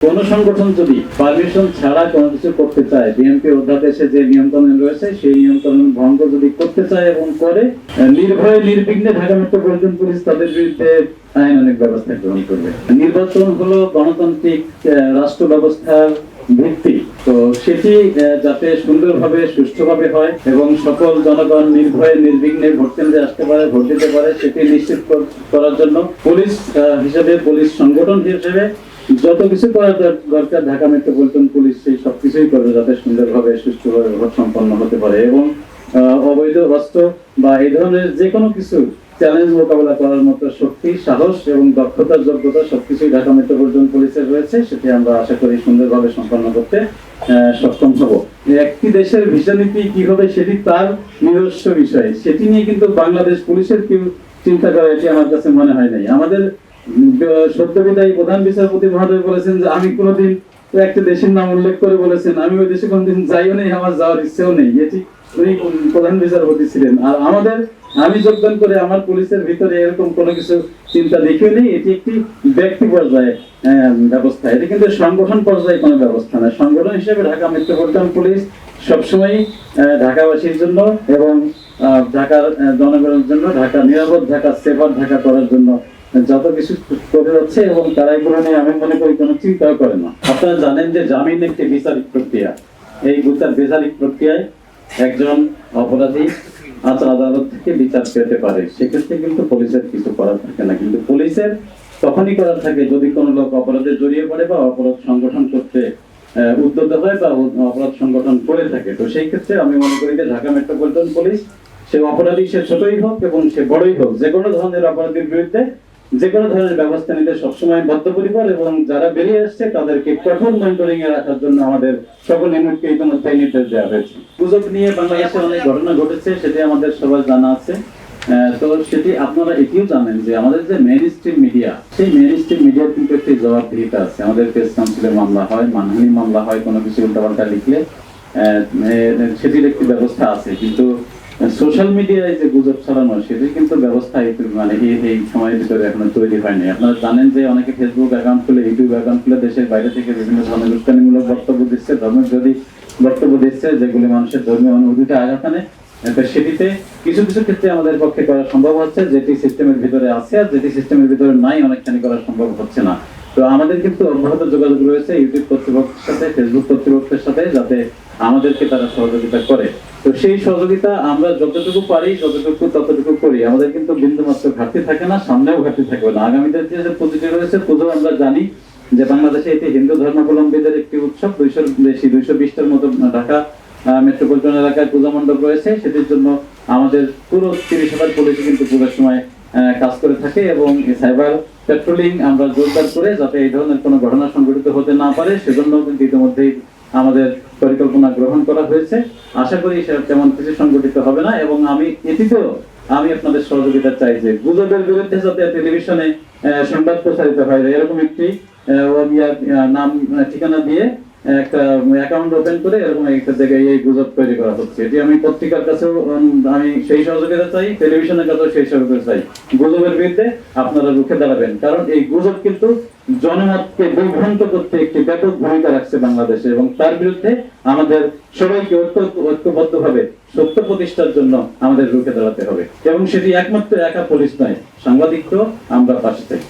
কোন সংগঠন যদি পারমিশন ছাড়া কোনো কিছু করতে চায় বিএনপি অধ্যাদেশে যে রয়েছে, সেই ভঙ্গ যদি করতে চায় এবং করে নির্ভয়ে, নির্বিঘ্নে ঢাকা মেট্রোপলিটন পুলিশ তাদের বিরুদ্ধে ব্যবস্থা গ্রহণ করবে। নির্বাচন হলো গণতান্ত্রিক রাষ্ট্র ব্যবস্থার ভিত্তি। তো সেটি যাতে সুন্দরভাবে, সুষ্ঠুভাবে হয় এবং সকল জনগণ নির্ভয়ে, নির্বিঘ্নে ভোট কেন্দ্রে আসতে পারে, ভোট দিতে পারে, সেটি নিশ্চিত করার জন্য পুলিশ হিসেবে পুলিশ সংগঠন হিসেবে যত কিছু দর- দরকার, ঢাকা মেট্রোপলিটন পুলিশ সেই সবকিছুই করবে যাতে সুন্দরভাবে সুষ্ঠুভাবে ভোট সম্পন্ন হতে পারে এবং অবৈধ, অস্ত্র বা এই ধরনের যে কোনো কিছু চ্যালেঞ্জ মোকাবেলা করার মতো শক্তি, সাহস এবং দক্ষতা, যোগ্যতা সবকিছুই ঢাকা মেট্রোপলিটন পুলিশের রয়েছে, সেটি আমরা আশা করি সুন্দরভাবে সম্পন্ন করতে সক্ষম হব। একটি দেশের ভিসা নীতি কি হবে সেটি তার নিজস্ব বিষয়। সেটি নিয়ে কিন্তু বাংলাদেশ পুলিশের কেউ চিন্তা করে এটি আমার কাছে মনে হয় নাই। আমাদের সত্যবিদায়ী প্রধান বিচারপতি মহোদয় বলেছেন যে, আমি কোনোদিন একটা দেশের নাম উল্লেখ করে বলেছেন। আমি ওই দেশে কোনোদিন যাইও নেই, আমার যাওয়ার ইচ্ছেও নেই। এটি উনি প্রধান বিচারপতি ছিলেন। আর আমাদের, আমি যোগদান করে আমার পুলিশের ভিতরে এরকম কোনো কিছু চিন্তা দেখিও নেই। এটি একটি ব্যক্তি পর্যায়ে ব্যবস্থা। এটি কিন্তু সংগঠন পর্যায়ে কোনো ব্যবস্থা না সংগঠন হিসেবে ঢাকা মেট্রোপলিটন পুলিশ সবসময় ঢাকাবাসীর জন্য এবং ঢাকার জনগণের জন্য, ঢাকা নিরাপদ, ঢাকা সেফার ঢাকা করার জন্য যত কিছু করে যাচ্ছে এবং তারা এগুলো নিয়ে আমি মনে করি কোনো চিন্তাও করে না। আপনারা জানেন যে জামিন একটি বিচারিক প্রক্রিয়া। এই বিচার বিচারিক প্রক্রিয়ায় একজন অপরাধী আচ্ছা আদালত থেকে বিচার পেতে পারে। সেক্ষেত্রে কিন্তু পুলিশের কিছু করার থাকে না। কিন্তু পুলিশের তখনই করার থাকে যদি কোনো লোক অপরাধে জড়িয়ে পড়ে বা অপরাধ সংগঠন করতে উদ্যত হয় বা অপরাধ সংগঠন করে থাকে। তো সেই ক্ষেত্রে আমি মনে করি যে ঢাকা মেট্রোপলিটন পুলিশ সে অপরাধী সে ছোটই হোক এবং সে বড়ই হোক, যে কোনো ধরনের অপরাধীর বিরুদ্ধে যে কোনো ধরনের ব্যবস্থা নিতে সবসময় বদ্ধপরিকর এবং যারা বেরিয়ে আসছে, তাদেরকে কঠোর মনিটরিং এ রাখার জন্য আমাদের সকল ইউনিটকে ইতিমধ্যে নির্দেশ দেওয়া হয়েছে। গুজব নিয়ে বাংলাদেশে অনেক ঘটনা ঘটেছে, সেটি আমাদের সবার জানা আছে। তো সেটি আপনারা এটিও জানেন যে আমাদের যে মেইন স্ট্রিম মিডিয়া সেই মেইন স্ট্রিম মিডিয়ার কিন্তু একটি জবাবদিহিতা আছে। আমাদের প্রেস কাউন্সিলে মামলা হয়, মানহানি মামলা হয়, কোনো কিছু উল্টাপাল্টা লিখলে সেটির একটি ব্যবস্থা আছে। কিন্তু সোশ্যাল মিডিয়ায় যে গুজব ছড়ানো, সেটি কিন্তু ব্যবস্থা মানে এই এই সময়ের ভিতরে এখনও তৈরি হয়নি। আপনারা জানেন যে অনেকে ফেসবুক অ্যাকাউন্ট খুলে ইউটিউব অ্যাকাউন্ট খুলে দেশের বাইরে থেকে বিভিন্ন ধরনের উস্কানিমূলক বক্তব্য দিচ্ছে ধর্মের যদি বক্তব্য দিচ্ছে, যেগুলি মানুষের ধর্মীয় অনুভূতিতে আঘাত আনে সেটিতে কিছু কিছু ক্ষেত্রে আমাদের পক্ষে করা সম্ভব হচ্ছে, যেটি সিস্টেমের ভিতরে আছে আর যেটি সিস্টেমের ভিতরে নাই, অনেকখানি করা সম্ভব হচ্ছে না। তো আমাদের কিন্তু অব্যাহত যোগাযোগ রয়েছে ইউটিউব কর্তৃপক্ষের সাথে ফেসবুক কর্তৃপক্ষের সাথে, যাতে আমাদেরকে তারা সহযোগিতা করে। তো সেই সহযোগিতা আমরা যতটুকু পারি, যতটুকু, ততটুকু করি। আমাদের কিন্তু বিন্দু মাত্র ঘাটতি থাকে না, সামনেও ঘাটতি থাকবে না। আগামীতে যে পুঁজিটি রয়েছে, পুজো আমরা জানি যে বাংলাদেশে এটি হিন্দু ধর্মাবলম্বীদের একটি উৎসব। দুইশোর বেশি, দুইশো বিশটার মতো ঢাকা মেট্রোপলিটন এলাকায় পূজা মণ্ডপ রয়েছে। সেটির জন্য আমাদের পুরো তিরিশ হাজার পুলিশ কিন্তু পুজোর সময় কাজ করে থাকে এবং সাইবার পেট্রোলিং আমরা জোরদার করে যাতে এই ধরনের কোনো ঘটনা সংঘটিত হতে না পারে সেজন্য কিন্তু ইতিমধ্যেই আমাদের পরিকল্পনা গ্রহণ করা হয়েছে। আশা করি সেটা তেমন কিছু সংঘটিত হবে না এবং আমি এটিতেও আমি আপনাদের সহযোগিতা চাই যে গুজবের বিরুদ্ধে যাতে টেলিভিশনে সংবাদ প্রচারিত হয়। এরকম একটি নাম, ঠিকানা দিয়ে একটা অ্যাকাউন্ট ওপেন করে এরকম একটা জায়গায় এই গুজব তৈরি করা হচ্ছে। এটি আমি পত্রিকার কাছেও আমি সেই সহযোগিতা চাই টেলিভিশনের কাছেও সেই সহযোগিতা চাই। গুজবের বিরুদ্ধে আপনারা রুখে দাঁড়াবেন। কারণ এই গুজব কিন্তু জনমতকে বিভ্রান্ত করতে একটি ব্যাপক ভূমিকা রাখছে বাংলাদেশে এবং তার বিরুদ্ধে আমাদের সবাইকে ঐক্য ঐক্যবদ্ধ ভাবে সত্য প্রতিষ্ঠার জন্য আমাদের রুখে দাঁড়াতে হবে। এবং সেটি একমাত্র একা পুলিশ নয় সাংবাদিকও আমরা পাশে থাকি।